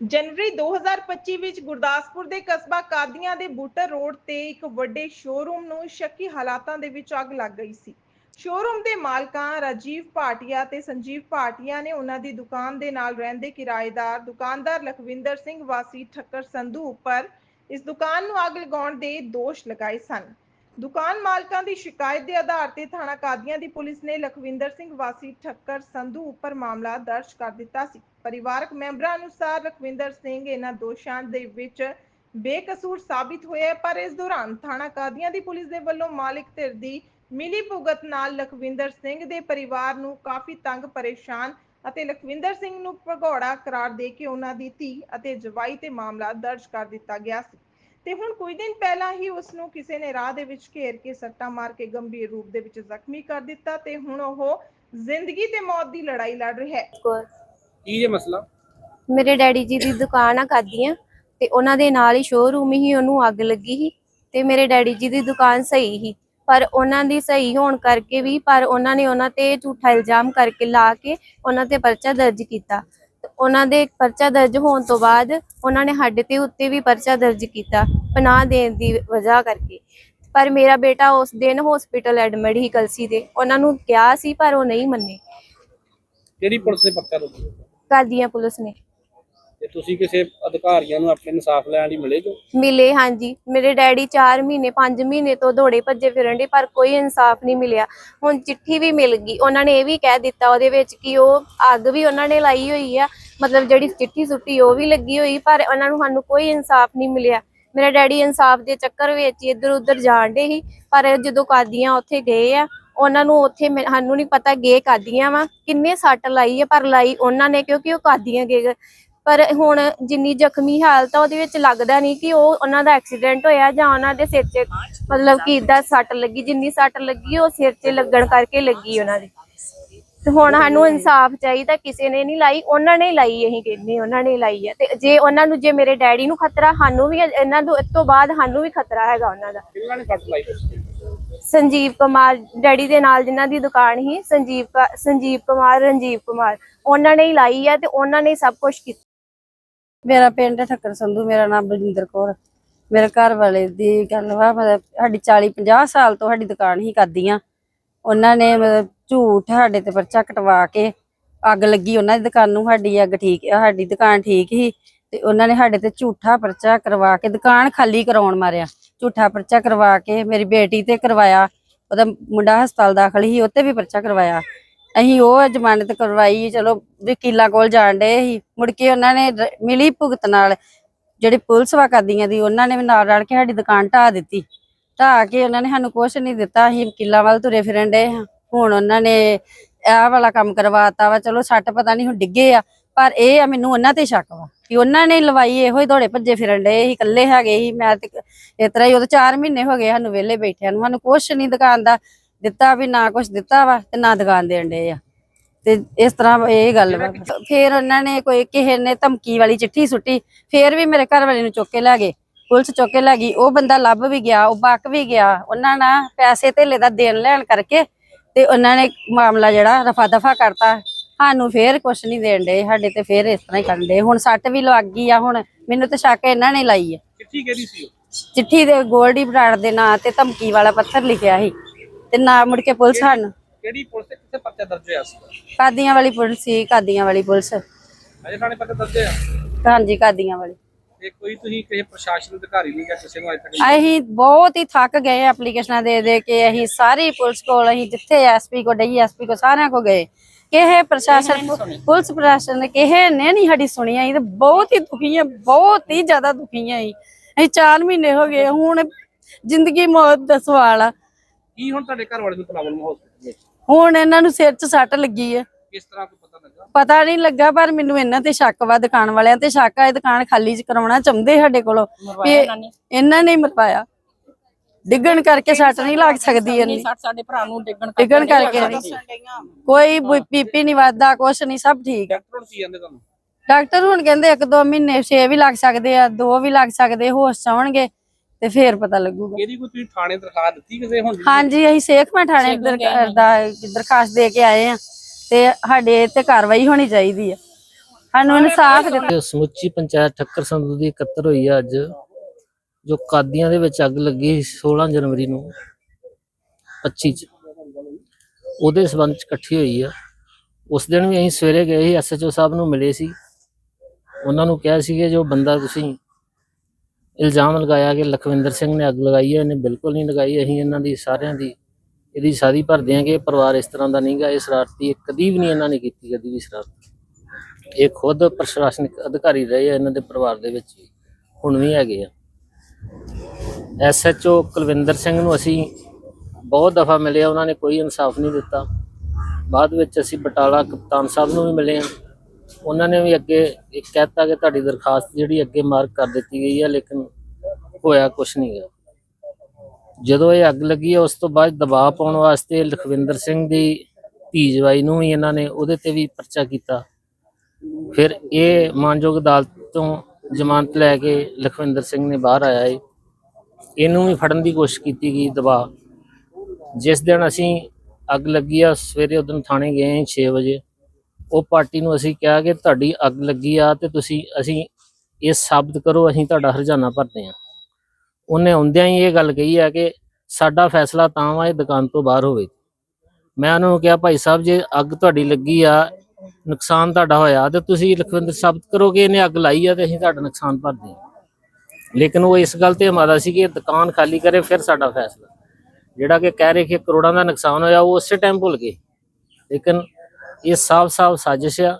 ਜਨਵਰੀ 2025 ਵਿੱਚ ਗੁਰਦਾਸਪੁਰ ਦੇ ਕਸਬਾ ਕਾਦੀਆਂ ਦੇ ਬੂਟਰ ਰੋਡ ਤੇ ਇੱਕ ਵੱਡੇ ਸ਼ੋਰੂਮ ਨੂੰ ਸ਼ੱਕੀ ਹਾਲਾਤਾਂ ਦੇ ਵਿੱਚ ਅੱਗ ਲੱਗ ਗਈ ਸੀ। ਸ਼ੋਰੂਮ ਦੇ ਮਾਲਕਾਂ ਰਾਜੀਵ ਭਾਟੀਆ ਤੇ ਸੰਜੀਵ ਭਾਟੀਆ ਨੇ ਉਹਨਾਂ ਦੀ ਦੁਕਾਨ ਦੇ ਨਾਲ ਰਹਿੰਦੇ ਕਿਰਾਏਦਾਰ ਦੁਕਾਨਦਾਰ ਲਖਵਿੰਦਰ ਸਿੰਘ ਵਾਸੀ ਠੱਕਰ ਸੰਧੂ ਉੱਪਰ ਇਸ ਦੁਕਾਨ ਨੂੰ ਅੱਗ ਲਗਾਉਣ ਦੇ ਦੋਸ਼ ਲਗਾਏ ਸਨ। ਦੁਕਾਨ ਮਾਲਕਾਂ ਦੀ ਸ਼ਿਕਾਇਤ ਦੇ ਆਧਾਰ ਤੇ ਥਾਣਾ ਕਾਦੀਆਂ ਦੀ ਪੁਲਿਸ ਨੇ ਲਖਵਿੰਦਰ ਸਿੰਘ ਵਾਸੀ ਠੱਕਰ ਸੰਧੂ ਉੱਪਰ ਮਾਮਲਾ ਦਰਜ ਕਰ ਦਿੱਤਾ ਸੀ। ਪਰਿਵਾਰਕ ਮੈਂਬਰਾਂ ਅਨੁਸਾਰ ਲਖਵਿੰਦਰ ਸਿੰਘ ਇਹਨਾਂ ਦੋਸ਼ਾਂ ਦੇ ਵਿੱਚ ਬੇਕਸੂਰ ਸਾਬਿਤ ਹੋਇਆ ਹੈ, ਪਰ ਇਸ ਦੌਰਾਨ ਥਾਣਾ ਕਾਦੀਆਂ ਦੀ ਪੁਲਿਸ ਦੇ ਵੱਲੋਂ ਮਾਲਿਕ ਧਿਰ ਦੀ ਮਿਲੀ ਭੁਗਤ ਨਾਲ ਲਖਵਿੰਦਰ ਸਿੰਘ ਦੇ ਪਰਿਵਾਰ ਨੂੰ ਕਾਫੀ ਤੰਗ ਪਰੇਸ਼ਾਨ ਅਤੇ ਲਖਵਿੰਦਰ ਸਿੰਘ ਨੂੰ ਭਗੌੜਾ ਕਰਾਰ ਦੇ ਕੇ ਉਹਨਾਂ ਦੀ ਧੀ ਅਤੇ ਜਵਾਈ ਤੇ ਮਾਮਲਾ ਦਰਜ ਕਰ ਦਿੱਤਾ ਗਿਆ ਸੀ। ਤੇ ਹੁਣ ਕੁਝ ਦਿਨ ਪਹਿਲਾਂ ਹੀ ਉਸ ਨੂੰ ਕਿਸੇ ਨੇ ਰਾਹ ਦੇ ਵਿੱਚ ਘੇਰ ਕੇ ਸੱਟਾਂ ਮਾਰ ਕੇ ਗੰਭੀਰ ਰੂਪ ਦੇ ਵਿੱਚ ਜ਼ਖਮੀ ਕਰ ਦਿੱਤਾ ਤੇ ਹੁਣ ਉਹ ਜ਼ਿੰਦਗੀ ਤੇ ਮੌਤ ਦੀ ਲੜਾਈ ਲੜ ਰਿਹਾ ਹੈ। ਕੌਰ ਕੀ ਜੇ ਮਸਲਾ? ਮੇਰੇ ਡੈਡੀ ਜੀ ਦੀ ਦੁਕਾਨ ਆ ਕਾਦੀਆਂ ਤੇ ਉਹਨਾਂ ਦੇ ਨਾਲ ਹੀ ਸ਼ੋਰੂਮ ਹੀ ਉਹਨੂੰ ਅੱਗ ਲੱਗੀ ਸੀ ਤੇ ਮੇਰੇ ਡੈਡੀ ਜੀ ਦੀ ਦੁਕਾਨ ਸਹੀ ਸੀ। ਪਰ ਉਹਨਾਂ ਦੀ ਸਹੀ ਹੋਣ ਕਰਕੇ ਵੀ ਪਰ ਉਹਨਾਂ ਨੇ ਉਹਨਾਂ ਤੇ ਝੂਠਾ ਇਲਜ਼ਾਮ ਕਰਕੇ ਲਾ ਕੇ ਉਹਨਾਂ ਤੇ ਪਰਚਾ ਦਰਜ ਕੀਤਾ। ਤੇ ਉਹਨਾਂ ਦੇ ਪਰਚਾ ਦਰਜ ਹੋਣ ਤੋਂ ਬਾਅਦ ਉਹਨਾਂ ਨੇ ਸਾਡੇ ਤੇ ਉੱਤੇ ਵੀ ਪਰਚਾ ਦਰਜ ਕੀਤਾ ਪਨਾਹ ਦੇਣ ਦੀ ਵਜ੍ਹਾ ਕਰਕੇ। ਪਰ ਮੇਰਾ ਬੇਟਾ ਉਸ ਦਿਨ ਹਸਪੀਟਲ ਐਡਮਿਟ ਹੀ ਕਲਸੀ ਦੇ। ਉਹਨਾਂ ਨੂੰ ਕਿਹਾ ਸੀ ਪਰ ਉਹ ਨਹੀਂ ਮੰਨੇ। ਕਿਹੜੀ ਪੁਲਿਸ ਨੇ ਪਰਚਾ ਦਿੱਤਾ ਕਾਦੀਆਂ ਪੁਲਿਸ ਨੇ। ਤੇ ਤੁਸੀਂ ਕਿਸੇ ਅਧਿਕਾਰੀਆਂ ਨੂੰ ਆਪਣੇ ਇਨਸਾਫ ਲੈਣ ਲਈ ਮਿਲੇ ਜੋ? ਮਿਲੇ ਹਾਂਜੀ। ਮੇਰੇ ਡੈਡੀ 4 ਮਹੀਨੇ 5 ਮਹੀਨੇ ਤੋਂ ਦੌੜੇ ਭੱਜੇ ਫਿਰਨ ਦੇ ਪਰ ਕੋਈ ਇਨਸਾਫ ਨਹੀਂ ਮਿਲਿਆ। ਹੁਣ ਚਿੱਠੀ ਵੀ ਮਿਲ ਗਈ। ਉਹਨਾਂ ਨੇ ਇਹ ਵੀ ਕਹਿ ਦਿੱਤਾ ਉਹਦੇ ਵਿੱਚ ਕਿ ਉਹ ਅੱਗ ਵੀ ਉਹਨਾਂ ਨੇ ਲਾਈ ਹੋਈ ਆ। ਮਤਲਬ ਜਿਹੜੀ ਚਿੱਠੀ ਸੁੱਟੀ ਉਹ ਵੀ ਲੱਗੀ ਹੋਈ ਪਰ ਉਹਨਾਂ ਨੂੰ ਸਾਨੂੰ ਕੋਈ ਇਨਸਾਫ ਨਹੀਂ ਮਿਲਿਆ। ਮੇਰਾ ਡੈਡੀ ਇਨਸਾਫ ਦੇ ਚੱਕਰ ਵਿੱਚ ਇੱਧਰ ਉੱਧਰ ਜਾਣ ਦੇ ਸੀ ਪਰ ਜਦੋਂ ਕਾਦੀਆਂ ਉੱਥੇ ਗਏ ਆ ਉਹਨਾਂ ਨੂੰ ਉੱਥੇ ਸਾਨੂੰ ਨਹੀਂ ਪਤਾ ਗਏ ਕਾਦੀਆਂ ਵਾ, ਕਿੰਨੇ ਸੱਟ ਲਾਈ ਆ, ਪਰ ਲਾਈ ਉਹਨਾਂ ਨੇ ਕਿਉਂਕਿ ਉਹ ਕਾਦੀਆਂ ਗਏ ਪਰ ਹੁਣ ਜਿੰਨੀ ਜ਼ਖਮੀ ਹਾਲਤ ਆ, ਉਹਦੇ ਵਿੱਚ ਲੱਗਦਾ ਨਹੀਂ ਕਿ ਉਹ ਉਹਨਾਂ ਦਾ ਐਕਸੀਡੈਂਟ ਹੋਇਆ ਜਾਂ ਉਹਨਾਂ ਦੇ ਸਿਰ 'ਚ ਮਤਲਬ ਕਿ ਇਦਾਂ ਸੱਟ ਲੱਗੀ, ਜਿੰਨੀ ਸੱਟ ਲੱਗੀ ਉਹ ਸਿਰ 'ਚ ਲੱਗਣ ਕਰਕੇ ਲੱਗੀ ਉਹਨਾਂ ਦੇ। ਤੇ ਹੁਣ ਸਾਨੂੰ ਇਨਸਾਫ ਚਾਹੀਦਾ, ਕਿਸੇ ਨੇ ਨਹੀਂ ਲਾਈ, ਉਹਨਾਂ ਨੇ ਲਾਈ, ਅਸੀਂ ਕਹਿੰਦੇ ਉਹਨਾਂ ਨੇ ਲਾਈ ਹੈ ਤੇ ਜੇ ਉਹਨਾਂ ਨੂੰ, ਜੇ ਮੇਰੇ ਡੈਡੀ ਨੂੰ ਖਤਰਾ, ਸਾਨੂੰ ਵੀ ਇਹਨਾਂ ਤੋਂ, ਇਸ ਤੋਂ ਬਾਅਦ ਸਾਨੂੰ ਵੀ ਖਤਰਾ ਹੈਗਾ ਉਹਨਾਂ ਦਾ। ਕਿੰਨਾਂ ਨੇ ਕੱਟ ਲਾਈ? ਸੰਜੀਵ ਕੁਮਾਰ ਡੈਡੀ ਦੇ ਨਾਲ ਜਿਨ੍ਹਾਂ ਦੀ ਦੁਕਾਨ ਸੀ, ਸੰਜੀਵ ਸੰਜੀਵ ਕੁਮਾਰ ਰਣਜੀਵ ਕੁਮਾਰ, ਉਹਨਾਂ ਨੇ ਹੀ ਲਾਈ ਹੈ ਤੇ ਉਹਨਾਂ ਨੇ ਹੀ ਸਭ ਕੁਝ ਕੀਤਾ। ਮੇਰਾ ਪਿੰਡ ਹੈ ਠੱਕਰ ਸੰਧੂ, ਮੇਰਾ ਨਾਮ ਬਲਜਿੰਦਰ ਕੌਰ ਮੇਰੇ ਘਰ ਵਾਲੇ ਦੀ ਗੱਲ ਵਾ, ਮਤਲਬ ਸਾਡੀ 40 50 ਸਾਲ ਤੋਂ ਸਾਡੀ ਦੁਕਾਨ ਹੀ ਕਰਦੀਆਂ। ਉਹਨਾਂ ਨੇ ਮਤਲਬ ਝੂਠ ਸਾਡੇ ਤੇ ਪਰਚਾ ਕਟਵਾ ਕੇ ਅੱਗ ਲੱਗੀ ਉਹਨਾਂ ਦੀ ਦੁਕਾਨ ਨੂੰ, ਸਾਡੀ ਅੱਗ ਠੀਕ, ਸਾਡੀ ਦੁਕਾਨ ਠੀਕ ਹੀ ਤੇ ਉਹਨਾਂ ਨੇ ਸਾਡੇ ਤੇ ਝੂਠਾ ਪਰਚਾ ਕਰਵਾ ਕੇ ਦੁਕਾਨ ਖਾਲੀ ਕਰਾਉਣ ਮਾਰਿਆ। ਝੂਠਾ ਪਰਚਾ ਕਰਵਾ ਕੇ ਮੇਰੀ ਬੇਟੀ ਤੇ ਕਰਵਾਇਆ, ਉਹਦਾ ਮੁੰਡਾ ਹਸਪਤਾਲ ਦਾਖਲ ਸੀ ਉੱਤੇ ਵੀ ਪਰਚਾ ਕਰਵਾਇਆ। ਅਸੀਂ ਉਹ ਜ਼ਮਾਨਤ ਕਰਵਾਈ, ਚਲੋ ਵਕੀਲਾਂ ਕੋਲ ਜਾਣ ਡੇ ਸੀ, ਮੁੜ ਕੇ ਉਹਨਾਂ ਨੇ ਮਿਲੀ ਭੁਗਤ ਨਾਲ। ਜਿਹੜੀ ਪੁਲਿਸ ਵਾ ਕਰਦੀਆਂ ਦੀ, ਉਹਨਾਂ ਨੇ ਵੀ ਨਾਲ ਰਲ ਕੇ ਸਾਡੀ ਦੁਕਾਨ ਢਾਹ ਦਿੱਤੀ। ਢਾਹ ਕੇ ਉਹਨਾਂ ਨੇ ਸਾਨੂੰ ਕੁਝ ਨਹੀਂ ਦਿੱਤਾ, ਅਸੀਂ ਵਕੀਲਾਂ ਵੱਲ ਤੁਰੇ ਫਿਰਨ ਡੇ ਹੁਣ ਉਹਨਾਂ ਨੇ ਇਹ ਵਾਲਾ ਕੰਮ ਕਰਵਾਤਾ ਵਾ, ਚਲੋ ਸੱਟ ਪਤਾ ਨਹੀਂ ਹੁਣ ਡਿੱਗੇ ਆ ਪਰ ਇਹ ਆ ਮੈਨੂੰ ਉਹਨਾਂ ਤੇ ਸ਼ੱਕ ਵਾ ਕਿ ਉਹਨਾਂ ਨੇ ਲਵਾਈ ਇਹੋ ਹੀ ਦੌੜੇ ਭੱਜੇ ਫਿਰਨ ਡਏ ਸੀ ਇਕੱਲੇ ਹੈਗੇ ਸੀ। ਮੈਂ ਤੇ ਇਸ ਤਰ੍ਹਾਂ ਹੀ ਉਹ 4 ਮਹੀਨੇ ਹੋ ਗਏ ਸਾਨੂੰ ਵਿਹਲੇ ਬੈਠਿਆਂ ਨੂੰ। ਸਾਨੂੰ ਕੁਝ ਨਹੀਂ ਦੁਕਾਨ ਦਾ ਦਿੱਤਾ ਵੀ ਨਾ ਕੁਝ ਦਿੱਤਾ ਵਾ ਤੇ ਨਾ ਦੁਕਾਨ ਦੇਣ ਡਏ ਆ। ਤੇ ਇਸ ਤਰ੍ਹਾਂ ਇਹ ਗੱਲ ਵਾ। ਫਿਰ ਉਹਨਾਂ ਨੇ ਕੋਈ ਕਿਸੇ ਨੇ ਧਮਕੀ ਵਾਲੀ ਚਿੱਠੀ ਸੁੱਟੀ ਫਿਰ ਵੀ ਮੇਰੇ ਘਰ ਵਾਲੇ ਨੂੰ ਚੁੱਕ ਕੇ ਲੈ ਗਏ। ਪੁਲਿਸ ਚੁੱਕ ਕੇ ਲੈ ਗਈ। ਉਹ ਬੰਦਾ ਲੱਭ ਵੀ ਗਿਆ ਉਹ ਬਕ ਵੀ ਗਿਆ। ਉਹਨਾਂ ਨਾਲ ਪੈਸੇ ਧੇਲੇ ਦਾ ਦੇਣ ਲੈਣ ਕਰਕੇ ਤੇ ਉਹਨਾਂ ਨੇ ਮਾਮਲਾ ਜਿਹੜਾ ਰਫਾ ਦਫਾ ਕਰਤਾ। ਸਾਨੂੰ ਫੇਰ ਕੁਛ ਨਹੀਂ ਦੇਣ ਦੇ ਸਾਡੇ ਤੇ ਫੇਰ ਇਸ ਤਰ੍ਹਾਂ ਹੀ ਕਰਨ ਦੇ ਹੁਣ ਸੱਟ ਵੀ ਲੱਗ ਗਈ ਆ ਹੁਣ ਮੈਨੂੰ ਤੇ ਸ਼ੱਕ ਇਹਨਾਂ ਨੇ ਲਾਈ ਆ। ਚਿੱਠੀ ਕਿਹਦੀ ਸੀ ਉਹ? ਚਿੱਠੀ ਦੇ ਗੋਲਡੀ ਬਰਾੜ ਦੇ ਨਾਂ ਤੇ ਧਮਕੀ ਵਾਲਾ ਪੱਥਰ ਲਿਖਿਆ ਸੀ ਤੇ ਨਾ ਮੁੜ ਕੇ ਪੁਲਿਸ ਸਾਨੂੰ। ਕਿਹੜੀ ਪੁਲਿਸ ਤੇ ਕਿੱਥੇ ਪਰਚਾ ਦਰਜ ਹੋਇਆ ਸੀ? ਕਾਦੀਆਂ ਵਾਲੀ ਪੁਲਿਸ ਸੀ ਕਾਦੀਆਂ ਵਾਲੀ ਪੁਲਿਸ। ਅਜੇ ਥਾਣੇ ਪਰਚਾ ਦਰਜ ਹੋਇਆ? ਹਾਂਜੀ ਕਾਦੀਆਂ ਵਾਲੀ। ਤੇ ਕੋਈ ਤੁਸੀਂ ਕਿਸੇ ਪ੍ਰਸ਼ਾਸਨ ਅਧਿਕਾਰੀ ਨੂੰ ਜਾਂ ਕਿਸੇ ਨੂੰ ਅਜੇ ਤੱਕ ਅਸੀਂ ਬਹੁਤ ਹੀ ਥੱਕ ਗਏ ਐਪਲੀਕੇਸ਼ਨਾਂ ਦੇ ਦੇ ਕੇ ਅਸੀਂ ਸਾਰੀ ਪੁਲਿਸ ਕੋਲ ਅਸੀਂ ਜਿੱਥੇ ਐਸਪੀ ਕੋ ਡੀਐਸਪੀ ਕੋ ਸਾਰਿਆਂ ਕੋ ਗਏ। ਕਿਹੇ ਪ੍ਰਸ਼ਾਸਨ ਪੁਲਿਸ ਪ੍ਰਸ਼ਾਸਨ ਨੇ ਕਿਹੇ ਨੇ ਨਹੀਂ ਸਾਡੀ ਸੁਣੀ ਅਸੀਂ ਤਾਂ ਬਹੁਤ ਹੀ ਦੁਖੀ ਆ ਬਹੁਤ ਹੀ ਜ਼ਿਆਦਾ ਦੁਖੀ ਆ ਅਸੀਂ। ਅਸੀਂ 4 ਮਹੀਨੇ ਹੋ ਗਏ ਹੁਣ ਜ਼ਿੰਦਗੀ ਮੌਤ ਦਾ ਸਵਾਲ ਆ। ਕੀ ਹੁਣ ਤੁਹਾਡੇ ਘਰ ਵਾਲੇ ਨੂੰ ਪ੍ਰੋਬਲਮ ਹਸਪੀਟਲ ਵਿੱਚ ਹੁਣ ਇਹਨਾਂ ਨੂੰ ਸਿਰ 'ਚ ਸੱਟ ਲੱਗੀ ਆ। ਕਿਸ ਤਰ੍ਹਾਂ ਕੋਈ ਪਤਾ ਲੱਗਾ? ਪਤਾ ਨਹੀਂ ਲੱਗਾ ਪਰ ਮੈਨੂੰ ਇਹਨਾਂ ਤੇ ਸ਼ੱਕ ਵਾ ਦੁਕਾਨ ਵਾਲਿਆਂ ਤੇ ਸ਼ੱਕ ਆ ਇਹ ਦੁਕਾਨ ਖਾਲੀ ਚ ਕਰਾਉਣਾ ਚਾਹੁੰਦੇ ਸਾਡੇ ਕੋਲੋਂ ਵੀ ਇਹਨਾਂ ਨੇ। ਹੀ ਮਰਵਾਇਆ। ਡਿੱਗਣ ਕਰਕੇ ਸੱਟ ਨਹੀਂ ਲੱਗ ਸਕਦੀ ਇੰਨੀ। ਸੱਟ ਸਾਡੇ ਭਰਾ ਨੂੰ ਡਿੱਗਣ ਡਿੱਗਣ ਕਰਕੇ ਕੋਈ ਬੀਪੀ ਨਹੀਂ ਵੱਧਦਾ ਕੁਛ ਨਹੀਂ ਸਭ ਠੀਕ ਆ। ਡਾਕਟਰ ਹੁਣ ਕੀ ਕਹਿੰਦੇ ਤੁਹਾਨੂੰ? ਡਾਕਟਰ ਹੁਣ ਕਹਿੰਦੇ ਇੱਕ ਦੋ ਮਹੀਨੇ 6 ਵੀ ਲੱਗ ਸਕਦੇ ਆ ਦੋ ਵੀ ਲੱਗ ਸਕਦੇ ਹੋਸ਼ ਚ ਆਉਣਗੇ ਤੇ ਫੇਰ ਪਤਾ ਲੱਗੂਗਾ। ਇਹਦੀ ਕੋਈ ਤੁਸੀਂ ਥਾਣੇ ਦਰਖਾਸਤ ਦਿੱਤੀ ਕਿਸੇ ਹੁਣ? ਹਾਂਜੀ ਅਸੀਂ ਸੇਖਵਾਂ ਥਾਣੇ ਦਰ- ਦਾ ਦਰਖਾਸਤ ਦੇ ਕੇ ਆਏ ਆ। ਤੇ ਸਾਡੇ ਤੇ ਕਾਰਵਾਈ ਹੋਣੀ ਚਾਹੀਦੀ ਆ। ਸਾਨੂੰ ਇਨਸਾਫ ਦਿੱਤਾ। ਸਮੁੱਚੀ ਪੰਚਾਇਤ ਠੱਕਰ ਸੰਧੂ ਦੀ ਇਕੱਤਰ ਹੋਈ ਆ ਅੱਜ, ਜੋ ਕਾਦੀਆਂ ਦੇ ਵਿੱਚ ਅੱਗ ਲੱਗੀ 16 ਜਨਵਰੀ ਨੂੰ 25 ਚ। ਉਹਦੇ ਸਬੰਧ ਚ ਇਕੱਠੀ ਹੋਈ ਆ। ਉਸ ਦਿਨ ਵੀ ਅਸੀਂ ਸਵੇਰੇ ਗਏ ਸੀ ਐਸਐਚਓ ਸਾਹਿਬ ਨੂੰ ਮਿਲੇ ਸੀ। ਉਹਨਾਂ ਨੂੰ ਕਿਹਾ ਸੀ ਕਿ ਜੋ ਬੰਦਾ ਤੁਸੀਂ ਇਲਜ਼ਾਮ ਲਗਾਇਆ ਕਿ ਲਖਵਿੰਦਰ ਸਿੰਘ ਨੇ ਅੱਗ ਲਗਾਈ ਹੈ ਇਹਨੇ ਬਿਲਕੁਲ ਨਹੀਂ ਲਗਾਈ। ਅਸੀਂ ਇਹਨਾਂ ਦੀ ਸਾਰਿਆਂ ਦੀ ਇਹਦੀ ਸ਼ਾਦੀ ਭਰਦੇ ਹਾਂ ਕਿ ਇਹ ਪਰਿਵਾਰ ਇਸ ਤਰ੍ਹਾਂ ਦਾ ਨਹੀਂਗਾ ਇਹ ਸ਼ਰਾਰਤੀ ਇਹ ਕਦੀ ਵੀ ਨਹੀਂ ਇਹਨਾਂ ਨੇ ਕੀਤੀ, ਕਦੀ ਵੀ ਸ਼ਰਾਰਤ। ਇਹ ਖੁਦ ਪ੍ਰਸ਼ਾਸਨਿਕ ਅਧਿਕਾਰੀ ਰਹੇ ਆ, ਇਹਨਾਂ ਦੇ ਪਰਿਵਾਰ ਦੇ ਵਿੱਚ ਹੁਣ ਵੀ ਹੈਗੇ ਆ। ਐਸਐਚਓ ਕੁਲਵਿੰਦਰ ਸਿੰਘ ਨੂੰ ਅਸੀਂ ਬਹੁਤ ਦਫਾ ਮਿਲੇ ਉਹਨਾਂ ਨੇ ਕੋਈ ਇਨਸਾਫ ਨਹੀਂ ਦਿੱਤਾ। ਬਾਅਦ ਵਿੱਚ ਅਸੀਂ ਬਟਾਲਾ ਕਪਤਾਨ ਸਾਹਿਬ ਨੂੰ ਵੀ ਮਿਲੇ ਆ। ਉਹਨਾਂ ਨੇ ਵੀ ਅੱਗੇ ਇੱਕ ਕਹਿਤਾ ਕਿ ਤੁਹਾਡੀ ਦਰਖਾਸਤ ਜਿਹੜੀ ਅੱਗੇ ਮਾਰਕ ਕਰ ਦਿੱਤੀ ਗਈ ਹੈ ਲੇਕਿਨ ਹੋਇਆ ਕੁਝ ਨਹੀਂ ਗਾ। ਜਦੋਂ ਇਹ ਅੱਗ ਲੱਗੀ ਹੈ ਉਸ ਤੋਂ ਬਾਅਦ ਦਬਾਅ ਪਾਉਣ ਵਾਸਤੇ ਲਖਵਿੰਦਰ ਸਿੰਘ ਦੀ ਧੀ ਜਵਾਈ ਨੂੰ ਵੀ ਇਹਨਾਂ ਨੇ ਉਹਦੇ ਤੇ ਵੀ ਪਰਚਾ ਕੀਤਾ। ਫਿਰ ਇਹ ਮਾਨਯੋਗ ਅਦਾਲਤ ਤੋਂ ਜ਼ਮਾਨਤ ਲੈ ਕੇ ਲਖਵਿੰਦਰ ਸਿੰਘ ਨੇ ਬਾਹਰ ਆਇਆ ਏ। ਇਹਨੂੰ ਵੀ ਫੜਨ ਦੀ ਕੋਸ਼ਿਸ਼ ਕੀਤੀ ਗਈ ਦਬਾਅ। ਜਿਸ ਦਿਨ ਅਸੀਂ ਅੱਗ ਲੱਗੀ ਆ, ਸਵੇਰੇ ਉਦੋਂ ਥਾਣੇ ਗਏ 6 ਵਜੇ। ਉਹ ਪਾਰਟੀ ਨੂੰ ਅਸੀਂ ਕਿਹਾ ਕਿ ਤੁਹਾਡੀ ਅੱਗ ਲੱਗੀ ਆ ਤੇ ਤੁਸੀਂ, ਅਸੀਂ ਇਹ ਸਾਬਤ ਕਰੋ, ਅਸੀਂ ਤੁਹਾਡਾ ਹਰਜਾਨਾ ਭਰਦੇ ਆ। ਉਹਨੇ ਆਉਂਦਿਆਂ ਹੀ ਇਹ ਗੱਲ ਕਹੀ ਆ ਕਿ ਸਾਡਾ ਫੈਸਲਾ ਤਾਂ ਵਾ ਇਹ ਦੁਕਾਨ ਤੋਂ ਬਾਹਰ ਹੋਵੇ। ਮੈਂ ਉਹਨਾਂ ਨੂੰ ਕਿਹਾ, ਭਾਈ ਸਾਹਿਬ, ਜੇ ਅੱਗ ਤੁਹਾਡੀ ਲੱਗੀ ਆ, ਨੁਕਸਾਨ ਤੁਹਾਡਾ ਹੋਇਆ ਤੇ ਤੁਸੀਂ ਲਖਵਿੰਦਰ ਸਾਬਤ ਕਰੋਗੇ? ਇਹਨੇ ਅੱਗ ਲਾਈ ਆ ਤੇ ਅਸੀਂ ਤੁਹਾਡਾ ਨੁਕਸਾਨ ਭਰਦੇ ਹਾਂ ਲੇਕਿਨ ਉਹ ਇਸ ਗੱਲ ਤੇ ਹਮਾਰਾ ਸੀ ਕਿ ਇਹ ਦੁਕਾਨ ਖਾਲੀ ਕਰੇ, ਫਿਰ ਸਾਡਾ ਫੈਸਲਾ। ਜਿਹੜਾ ਕਿ ਕਹਿ ਰਹੇ ਕਿ ਕਰੋੜਾਂ ਦਾ ਨੁਕਸਾਨ ਹੋਇਆ, ਉਹ ਉਸੇ ਟਾਈਮ ਭੁੱਲ ਗਏ। ਲੇਕਿਨ ਇਹ ਸਾਫ਼-ਸਾਫ਼ ਸਾਜ਼ਿਸ਼ ਆ।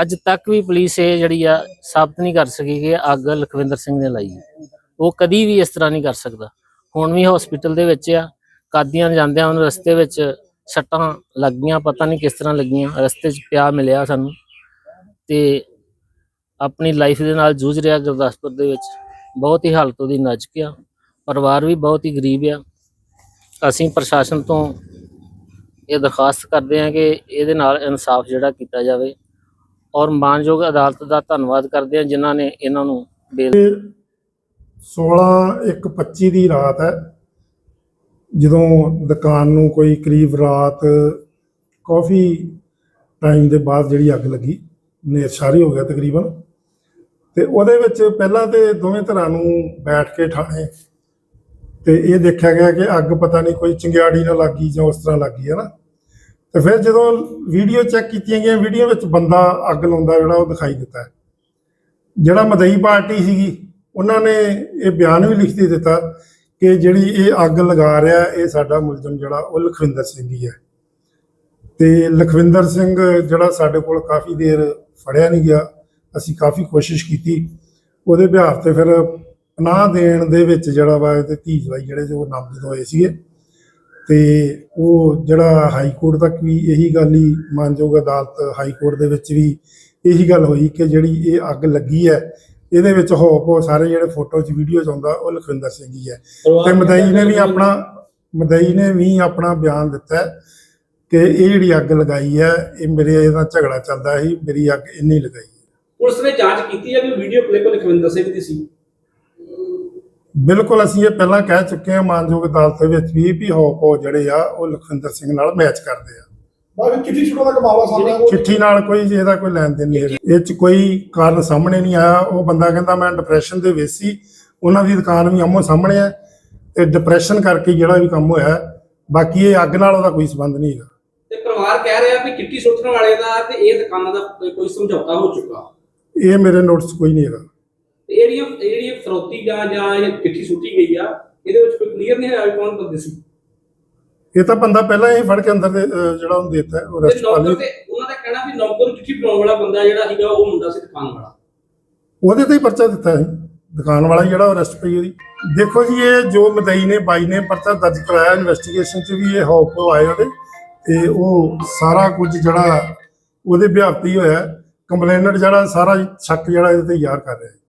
ਅੱਜ ਤੱਕ ਵੀ ਪੁਲਿਸ ਇਹ ਜਿਹੜੀ ਆ ਸਾਬਤ ਨਹੀਂ ਕਰ ਸਕੀ ਕਿ ਅੱਗ ਲਖਵਿੰਦਰ ਸਿੰਘ ਨੇ ਲਾਈ ਹੈ। ਉਹ ਕਦੀ ਵੀ ਇਸ ਤਰ੍ਹਾਂ ਨਹੀਂ ਕਰ ਸਕਦਾ। ਹੁਣ ਵੀ ਹਸਪੀਟਲ ਦੇ ਵਿੱਚ ਆ, ਕਾਦੀਆਂ ਜਾਂਦਿਆਂ ਉਹਨੂੰ ਰਸਤੇ ਵਿੱਚ ਸੱਟਾਂ ਲੱਗੀਆਂ ਪਤਾ ਨਹੀਂ ਕਿਸ ਤਰ੍ਹਾਂ ਲੱਗੀਆਂ, ਰਸਤੇ 'ਚ ਪਿਆ ਮਿਲਿਆ ਸਾਨੂੰ। ਤੇ ਆਪਣੀ ਲਾਈਫ ਦੇ ਨਾਲ ਜੂਝ ਰਿਹਾ ਗੁਰਦਾਸਪੁਰ ਦੇ ਵਿੱਚ। ਬਹੁਤ ਹੀ ਹਾਲਤ ਉਹਦੀ ਨਾਜ਼ੁਕ ਆ, ਪਰਿਵਾਰ ਵੀ ਬਹੁਤ ਹੀ ਗਰੀਬ ਆ। ਅਸੀਂ ਪ੍ਰਸ਼ਾਸਨ ਤੋਂ ਇਹ ਦਰਖਾਸਤ ਕਰਦੇ ਹਾਂ ਕਿ ਇਹਦੇ ਨਾਲ ਇਨਸਾਫ ਜਿਹੜਾ ਕੀਤਾ ਜਾਵੇ। ਔਰ ਮਾਨਯੋਗ ਅਦਾਲਤ ਦਾ ਧੰਨਵਾਦ ਕਰਦੇ ਹਾਂ ਜਿਨ੍ਹਾਂ ਨੇ ਇਹਨਾਂ ਨੂੰ ਬੇਲ 16 ਇੱਕ 25 ਦੀ ਰਾਤ ਹੈ। ਜਦੋਂ ਦੁਕਾਨ ਨੂੰ ਕੋਈ ਕਰੀਬ ਰਾਤ ਕਾਫੀ ਟਾਈਮ ਦੇ ਬਾਅਦ ਜਿਹੜੀ ਅੱਗ ਲੱਗੀ ਨੇਰ ਸ਼ਾਰੀ ਹੋ ਗਿਆ ਤਕਰੀਬਨ। ਤੇ ਉਹਦੇ ਵਿੱਚ ਪਹਿਲਾਂ ਤੇ ਦੋਵੇਂ ਧਰਾਂ ਨੂੰ ਬੈਠ ਕੇ ਠਾਣੇ ਤੇ ਇਹ ਦੇਖਿਆ ਗਿਆ ਕਿ ਅੱਗ ਪਤਾ ਨਹੀਂ ਕੋਈ ਚੰਗਿਆੜੀ ਨਾਲ ਲੱਗੀ ਜਾਂ ਉਸ ਤਰ੍ਹਾਂ ਲੱਗੀ ਹੈ ਨਾ? ਤੇ ਫਿਰ ਜਦੋਂ ਵੀਡੀਓ ਚੈੱਕ ਕੀਤੀਆਂ ਗਈਆਂ ਵੀਡੀਓ ਵਿੱਚ ਬੰਦਾ ਅੱਗ ਲਾਉਂਦਾ ਜਿਹੜਾ ਉਹ ਦਿਖਾਈ ਦਿੱਤਾ। ਜਿਹੜਾ ਮਦਈ ਪਾਰਟੀ ਸੀਗੀ ਉਹਨਾਂ ਨੇ ਇਹ ਬਿਆਨ ਵੀ ਲਿਖ ਦੇ ਦਿੱਤਾ ਕਿ ਜਿਹੜੀ ਇਹ ਅੱਗ ਲਗਾ ਰਿਹਾ, ਇਹ ਸਾਡਾ ਮੁਲਜ਼ਮ ਜਿਹੜਾ, ਉਹ ਲਖਵਿੰਦਰ ਸਿੰਘ ਹੀ ਹੈ। ਤੇ ਲਖਵਿੰਦਰ ਸਿੰਘ ਜਿਹੜਾ ਸਾਡੇ ਕੋਲ ਕਾਫੀ ਦੇਰ ਫੜਿਆ ਨਹੀਂ ਗਿਆ। ਅਸੀਂ ਕਾਫੀ ਕੋਸ਼ਿਸ਼ ਕੀਤੀ। ਉਹਦੇ ਬਿਹਾਰ ਤੇ ਫਿਰ ਪਨਾਹ ਦੇਣ ਦੇ ਵਿੱਚ ਜਿਹੜਾ ਵਾ ਤੇ ਧੀਜ ਜਵਾਈ ਜਿਹੜੇ ਉਹ ਨਾਮਜ਼ਦ ਹੋਏ ਸੀਗੇ। ਤੇ ਉਹ ਜਿਹੜਾ ਹਾਈ ਕੋਰਟ ਤੱਕ ਵੀ ਇਹੀ ਗੱਲ ਹੀ ਮਾਨਯੋਗ ਅਦਾਲਤ ਹਾਈ ਕੋਰਟ ਦੇ ਵਿੱਚ ਵੀ ਇਹੀ ਗੱਲ ਹੋਈ ਕਿ ਜਿਹੜੀ ਇਹ ਅੱਗ ਲੱਗੀ ਹੈ ਇਹਦੇ ਵਿੱਚ ਹੋ ਕੋ ਸਾਰੇ ਜਿਹੜੇ ਫੋਟੋ ਚ ਵੀਡੀਓ ਚ ਆਉਂਦਾ ਉਹ ਲਖਵਿੰਦਰ ਸਿੰਘ ਹੀ ਹੈ। ਤੇ ਮਦਈ ਨੇ ਵੀ ਆਪਣਾ ਮਦਈ ਨੇ ਵੀ ਆਪਣਾ ਬਿਆਨ ਦਿੱਤਾ ਹੈ ਕਿ ਇਹ ਜਿਹੜੀ ਅੱਗ ਲਗਾਈ ਹੈ ਇਹ ਮੇਰੇ ਇਹਦਾ ਝਗੜਾ ਚੱਲਦਾ ਸੀ ਮੇਰੀ ਅੱਗ ਇੰਨੀ ਲਗਾਈ ਪੁਲਿਸ ਨੇ ਜਾਂਚ ਕੀਤੀ ਹੈ ਕਿ ਵੀਡੀਓ ਕਲਿੱਪ ਲਖਵਿੰਦਰ ਸਿੰਘ ਦੀ ਸੀ? ਬਿਲਕੁਲ ਅਸੀਂ ਇਹ ਪਹਿਲਾਂ ਕਹਿ ਚੁੱਕੇ ਹਾਂ ਮਾਨਯੋਗ ਅਦਾਲਤ ਦੇ ਵਿੱਚ ਵੀ ਵੀ ਹੋਪੋ ਜਿਹੜੇ ਆ ਉਹ ਲਖਵਿੰਦਰ ਸਿੰਘ ਨਾਲ ਮੈਚ ਕਰਦੇ ਆ। ਬਾਕੀ ਚਿੱਠੀ ਛੁਡਾਉਣ ਦਾ ਸਾਹਮਣੇ ਚਿੱਠੀ ਨਾਲ ਕੋਈ ਇਹਦਾ ਕੋਈ ਲੈਣ ਦੇਣ ਨਹੀਂ ਹੈ ਇਹ ਚ ਕੋਈ ਕਾਰਨ ਸਾਹਮਣੇ ਨਹੀਂ ਆਇਆ। ਉਹ ਬੰਦਾ ਕਹਿੰਦਾ ਮੈਂ ਡਿਪਰੈਸ਼ਨ ਦੇ ਵਿੱਚ ਸੀ। ਉਹਨਾਂ ਦੀ ਦੁਕਾਨ ਵੀ ਆਮੋ ਸਾਹਮਣੇ ਹੈ ਤੇ ਡਿਪਰੈਸ਼ਨ ਕਰਕੇ ਜਿਹੜਾ ਵੀ ਕੰਮ ਹੋਇਆ ਹੈ। ਬਾਕੀ ਇਹ ਅੱਗ ਨਾਲ ਉਹਦਾ ਕੋਈ ਸੰਬੰਧ ਨਹੀਂ ਹੈਗਾ। ਤੇ ਪਰਿਵਾਰ ਕਹਿ ਰਿਹਾ ਵੀ ਚਿੱਟੀ ਸੁੱਟਣ ਵਾਲੇ ਦਾ ਤੇ ਇਹ ਦੁਕਾਨਾਂ ਦਾ ਕੋਈ ਸਮਝੌਤਾ ਹੋ ਚੁੱਕਾ। ਇਹ ਮੇਰੇ ਨੋਟਿਸ ਕੋਈ ਨਹੀਂ ਹੈਗਾ। ਤੇ ਇਹ ਜਿਹੜੀ ਫਰੌਤੀ ਜਾਂ ਜਾਂ ਇਹ ਚਿੱਠੀ ਸੁੱਟੀ ਗਈ ਆ ਇਹਦੇ ਵਿੱਚ ਕੋਈ ਕਲੀਅਰ ਨਹੀਂ ਵੀ ਕੌਣ ਬੰਦੇ ਸੀ। ਇਹ ਤਾਂ ਬੰਦਾ ਪਹਿਲਾਂ ਹੀ ਫੜ ਕੇ ਅੰਦਰ ਦੇ ਅਹ, ਜਿਹੜਾ ਉਹਨੂੰ ਦੇਤਾ ਉਹ ਤੇ ਰੈਸਟ ਪਾ ਨੌਕਰ ਲਈ ਤੇ ਉਹਨਾਂ ਦਾ ਕਹਿਣਾ ਵੀ ਨੌਕਰ ਚਿੱਠੀ ਬਣਾਉਣ ਵਾਲਾ ਬੰਦਾ ਜਿਹੜਾ ਸੀਗਾ ਉਹ ਮੁੰਡਾ ਸੀ ਦੁਕਾਨ ਵਾਲਾ। ਉਹਦੇ ਤੇ ਹੀ ਪਰਚਾ ਦਿੱਤਾ ਸੀ। ਦੁਕਾਨ ਵਾਲਾ ਜਿਹੜਾ ਉਹ ਅਰੈਸਟ ਪਈ ਉਹਦੀ। ਦੇਖੋ ਜੀ ਇਹ ਜੋ ਮਦਈ ਨੇ ਬਾਈ ਨੇ ਪਰਚਾ ਦਰਜ ਕਰਾਇਆ ਇਨਵੈਸਟੀਗੇਸ਼ਨ 'ਚ ਵੀ ਇਹ ਹੌਪ ਆਏ ਉਹਦੇ। ਤੇ ਉਹ ਸਾਰਾ ਕੁਝ ਜਿਹੜਾ ਉਹਦੇ ਬਿਹਾਰ ਤੇ ਹੀ ਹੋਇਆ ਕੰਪਲੇਨਰ ਜਿਹੜਾ ਸਾਰਾ ਸ਼ੱਕ ਜਿਹੜਾ ਇਹਦੇ ਤੇ ਯਾਰ ਕਰ ਰਿਹਾ।